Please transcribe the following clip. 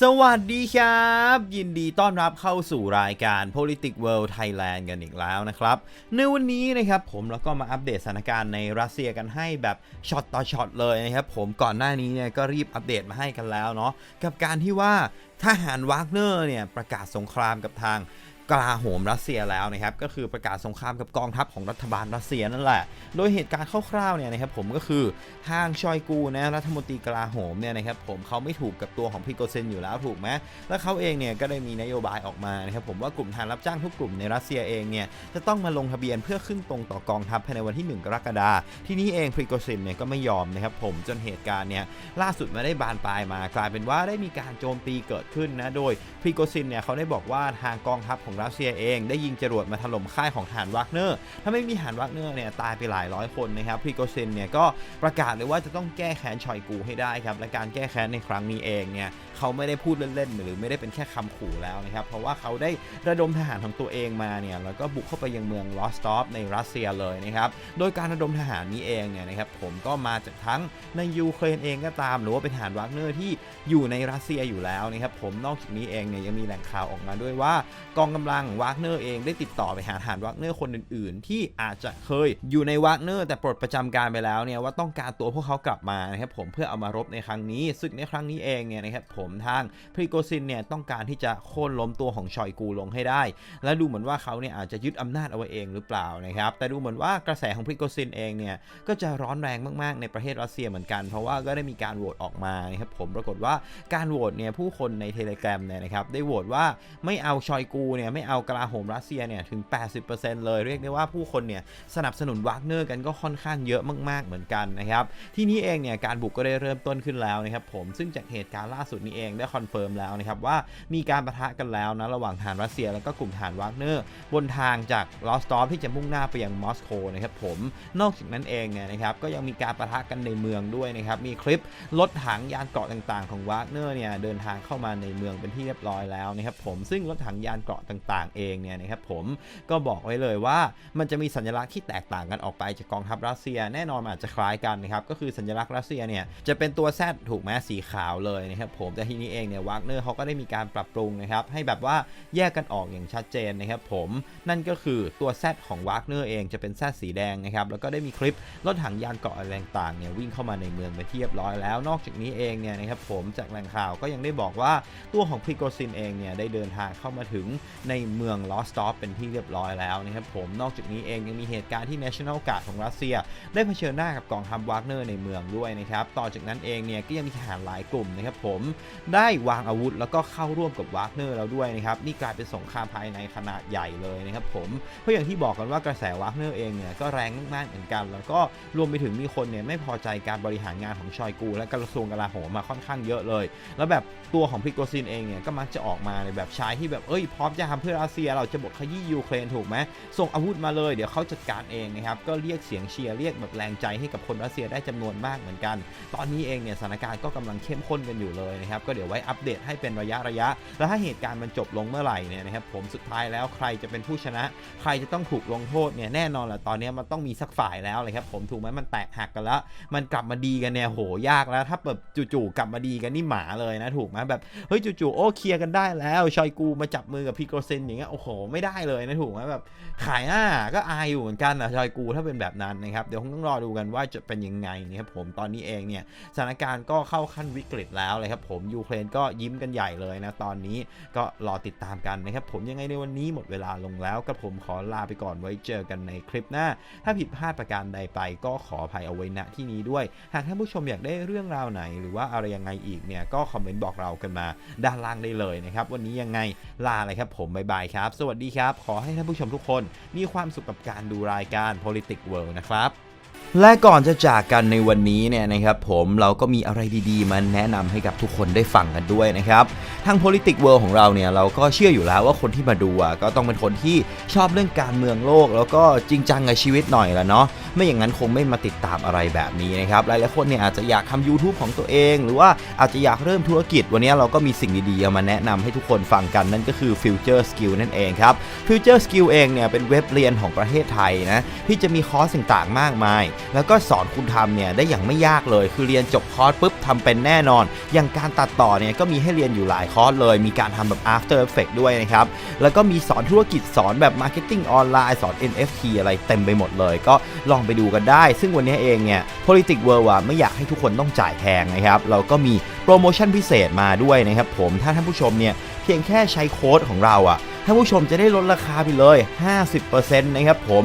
สวัสดีครับ ยินดีต้อนรับเข้าสู่รายการ Politics World Thailand กันอีกแล้วนะครับ ในวันนี้นะครับผมเราก็มาอัปเดตสถานการณ์ในรัสเซียกันให้แบบช็อตต่อช็อตเลยนะครับผมก่อนหน้านี้เนี่ยก็รีบอัปเดตมาให้กันแล้วเนาะกับการที่ว่าทหารวากเนอร์เนี่ยประกาศสงครามกับทาง กลาโหมรัสเซียแล้วนะครับก็คือประกาศสงครามกับกองทัพของรัฐบาลรัสเซียนั่นแหละ โดยเหตุการณ์คร่าวๆเนี่ยนะครับผมก็คือทางชอยกูนะรัฐมนตรีกลาโหมเนี่ยนะครับผมเขาไม่ถูกกับตัวของพิโกเซนอยู่แล้วถูกไหมแล้วเขาเองเนี่ยก็ได้มีนโยบายออกมานะครับผมว่ากลุ่มทหารรับจ้างทุกกลุ่มในรัสเซียเองเนี่ยจะต้องมาลงทะเบียนเพื่อขึ้นตรงต่อกองทัพภายในวันที่ 1 กรกฎาคมที่นี้เองพิโกเซนเนี่ยก็ไม่ยอมนะครับผมจนเหตุการณ์เนี่ยล่าสุดมาได้บานปลายมากลายเป็นว่าได้มีการโจมตีเกิดขึ้นนะโดยพิโกเซนเนี่ยเขาได้บอกว่าทางกองทัพของรัสเซียเอง ได้ยิงจรวดมาถล่มค่ายของทหารวากเนอร์ ถ้าไม่มีทหารวากเนอร์เนี่ยตายไปหลายร้อยคนนะครับพริโกเซนเนี่ยก็ประกาศเลยว่าจะต้องแก้แค้นชอยกูให้ได้ครับ และการแก้แค้นในครั้งนี้เองเนี่ยเขาไม่ได้พูดเล่นๆหรือไม่ได้เป็นแค่คำขู่แล้วนะครับ เพราะว่าเขาได้ระดมทหารของตัวเองมาเนี่ยแล้วก็บุกเข้าไปยังเมืองลอสตอฟในรัสเซียเลยนะครับ โดยการระดมทหารนี้เองเนี่ยนะครับผมก็มาจากทั้งในยูเครนเองก็ตาม หรือว่าเป็นทหารวากเนอร์ที่อยู่ในรัสเซียอยู่แล้วนะครับผมนอกจากนี้เองเนี่ยยังมีแหล่งข่าวออกมาด้วยว่ากองกำลังวากเนอร์เองได้ติดต่อไปหาทหารวากเนอร์คนอื่น ๆ ที่อาจจะเคยอยู่ในวากเนอร์แต่ปลดประจำการไปแล้วเนี่ยว่าต้องการตัวพวกเขากลับมานะครับผมเพื่อเอามารบในครั้งนี้ซึ่งในครั้งนี้เองเนี่ยนะครับผมทางพริโกซินเนี่ยต้องการที่จะโค่นล้มตัวของชอยกูลงให้ได้ และดูเหมือนว่าเขาเนี่ยอาจจะยึดอำนาจเอาไว้เองหรือเปล่านะครับแต่ดูเหมือนว่ากระแสของพริโกซินเองเนี่ยก็จะร้อนแรงมาก ๆ ในประเทศรัสเซียเหมือนกัน เพราะว่าก็ได้มีการโหวตออกมานะครับผมปรากฏว่าการโหวตเนี่ยผู้คนในเทเล gram เนี่ยนะครับได้โหวตว่าไม่เอาชอยกูเนี่ยไม่เอากลาโหมรัสเซียเนี่ยถึง 80%เลยเรียกได้ว่าผู้คนเนี่ยสนับสนุนวากเนอร์กันก็ค่อนข้างเยอะมากๆเหมือนกันนะครับที่นี้เองเนี่ยการบุกก็ได้เริ่มต้นขึ้นแล้วนะครับผมซึ่งจากเหตุการณ์ล่าสุดนี้เองได้คอนเฟิร์มแล้วนะครับว่ามีการประทะกันแล้วนะระหว่างทหารรัสเซียแล้วก็กลุ่มทหารวากเนอร์บนทางจากลอสตอฟที่จะมุ่งหน้าไปยังมอสโกนะครับผมนอกจากนั้นเองเนี่ยนะครับก็ยังมีการประทะกันในเมืองด้วยนะครับมีคลิปรถถังยานเกราะต่างๆ ของวากเนอร์เนี่ยเดินทางเข้ามาในเมืองเป็นที่เรียบร้อยแล้วนะครับผมซึ่งรถถังยานเกราะต่างๆ เองเนี่ยนะครับผมก็บอกไว้เลยว่ามันจะมีสัญลักษณ์ที่แตกต่างกันออกไปจากกองทัพรัสเซีย แน่นอนอาจจะคล้ายกันนะครับก็คือสัญลักษณ์รัสเซียเนี่ยจะเป็นตัวแซดถูกไหมสีขาวเลยนะครับผมแต่ทีนี้เองเนี่ยวากเนอร์เขาก็ได้มีการปรับปรุงนะครับให้แบบว่าแยกกันออกอย่างชัดเจนนะครับผมนั่นก็คือตัวแซดของวากเนอร์เองจะเป็นแซดสีแดงนะครับแล้วก็ได้มีคลิปรถถังยานเกราะอะไรต่างๆเนี่ยวิ่งเข้ามาในเมืองไปนที่เรียบร้อยแล้ว นอกจากนี้เองเนี่ยนะครับผมจากแหล่งข่าวก็ยังได้บอกว่าตัวของพริโกซินเองเนี่ยได้เดินทางเข้ามาถึงในเมืองลอสตอฟเป็นที่เรียบร้อยแล้วนะครับผมนอกจากนี้เองยังมีเหตุการณ์ที่ National Guard ของรัสเซีย ได้เผชิญหน้ากับกองทัพวากเนอร์ในเมืองด้วยนะครับต่อจากนั้นเองเนี่ยก็ยังมีทหารหลายกลุ่มนะครับผมได้วางอาวุธแล้วก็เข้าร่วมกับวากเนอร์แล้วด้วยนะครับนี่กลายเป็นสงครามภายในขนาดใหญ่เลยนะครับผมเพราะอย่างที่บอกกันว่ากระแสวากเนอร์เองเนี่ยก็แรงมากๆเหมือนกัน แล้วก็รวมไปถึงมีคนเนี่ยไม่พอใจการบริหารงานของชอยกู และกระทรวงกลาโหมมาค่อนข้างเยอะเลย แล้วแบบตัวของพิโกซินเองเนี่ยก็มักจะออกมาในแบบชายที่แบบเอ้ยพร้อมจะทำเพื่อรัสเซียเราจะบดขยี้ยูเครนถูกไหมส่งอาวุธมาเลยเดี๋ยวเขาจัดการเองนะครับก็เรียกเสียงเชียร์เรียกแบบแรงใจให้กับคนรัสเซียได้จำนวนมากเหมือนกัน ตอนนี้เองเนี่ยสถานการณ์ก็กำลังเข้มข้นกันอยู่เลยนะครับก็เดี๋ยวไว้อัปเดตให้เป็นระยะระยะ แล้วถ้าเหตุการณ์มันจบลงเมื่อไหร่เนี่ยนะครับผมสุดท้ายแล้วใครจะเป็นผู้ชนะ ใครจะต้องถูกลงโทษเนี่ยแน่นอนแหละตอนนี้มันต้องมีสักฝ่ายแล้วเลยครับผมถูกไหมมันแตกหักกันแล้ว มันกลับมาดีกันเนี่ยโหยากแล้ว ถ้าแบบจู่ๆกลับมาดีกันนี่หมาเลยนะถูกไหมแบบเฮ้ยจู่ๆโอ้เคลียร์กันได้แล้วชอยกูมาจับมือกับพีโกเซนอย่างเงี้ยโอ้โหไม่ได้เลยนะถูกไหมแบบขายหน้าก็อายอยู่เหมือนกันนะชอยกูถ้าเป็นแบบนั้นนะครับเดี๋ยวคงต้องรอดูกันว่าจะเป็นยังไงนะครับผมตอนนี้เองเนี่ยสถานการณ์ก็เข้าขั้นวิกฤตแล้วเลยครับผมยูเครนก็ยิ้มกันใหญ่เลยนะตอนนี้ก็รอติดตามกันนะครับผมยังไงในวันนี้หมดเวลาลงแล้วกับผมขอลาไปก่อนไว้เจอกันในคลิปหน้า ถ้าผิดพลาดประการใดไปก็ขออภัยเอาไว้ณที่นี้ด้วย หากท่านผู้ชมอยากได้เรื่องราวไหน หรือว่าอะไรยังไงอีกเนี่ยก็คอมเมนต์บอกเรากันมาด้านล่างได้เลยนะครับวันนี้ยังไงลาเลยครับผมบายครับ สวัสดีครับ ขอให้ท่านผู้ชมทุกคนมีความสุขกับการดูรายการ Politics World นะครับและก่อนจะจากกันในวันนี้เนี่ยนะครับผมเราก็มีอะไรดีๆมาแนะนำให้กับทุกคนได้ฟังกันด้วยนะครับ ทาง Politics World ของเราเนี่ยเราก็เชื่ออยู่แล้วว่าคนที่มาดูอะก็ต้องเป็นคนที่ชอบเรื่องการเมืองโลก แล้วก็จริงจังกับชีวิตหน่อยละเนาะไม่อย่างนั้นคงไม่มาติดตามอะไรแบบนี้นะครับหลายๆคนเนี่ยอาจจะอยากทำ YouTube ของตัวเอง หรือว่าอาจจะอยากเริ่มธุรกิจ วันนี้เราก็มีสิ่งดีๆเอามาแนะนำให้ทุกคนฟังกันนั่นก็คือ Future Skill นั่นเองครับ Future Skill เองเนี่ยเป็นเว็บเรียนของประเทศไทยนะที่จะมีคอร์สต่างๆมากมาย แล้วก็สอนคุณทำเนี่ยได้อย่างไม่ยากเลย คือเรียนจบคอร์สปุ๊บทำเป็นแน่นอน อย่างการตัดต่อเนี่ยก็มีให้เรียนอยู่หลายคอร์สเลย มีการทำแบบ After effect ด้วยนะครับ แล้วก็มีสอนธุรกิจสอนแบบ Marketing ออนไลน์สอน NFT อะไรเต็มไปหมดเลย ก็ลองไปดูกันได้ ซึ่งวันนี้เองเนี่ย Politics World อะไม่อยากให้ทุกคนต้องจ่ายแพงนะครับ เราก็มีโปรโมชั่นพิเศษมาด้วยนะครับผมถ้าท่านผู้ชมเนี่ยเพียงแค่ใช้โค้ดของเราอะท่านผู้ชมจะได้ลดราคาไปเลย 50%นะครับผม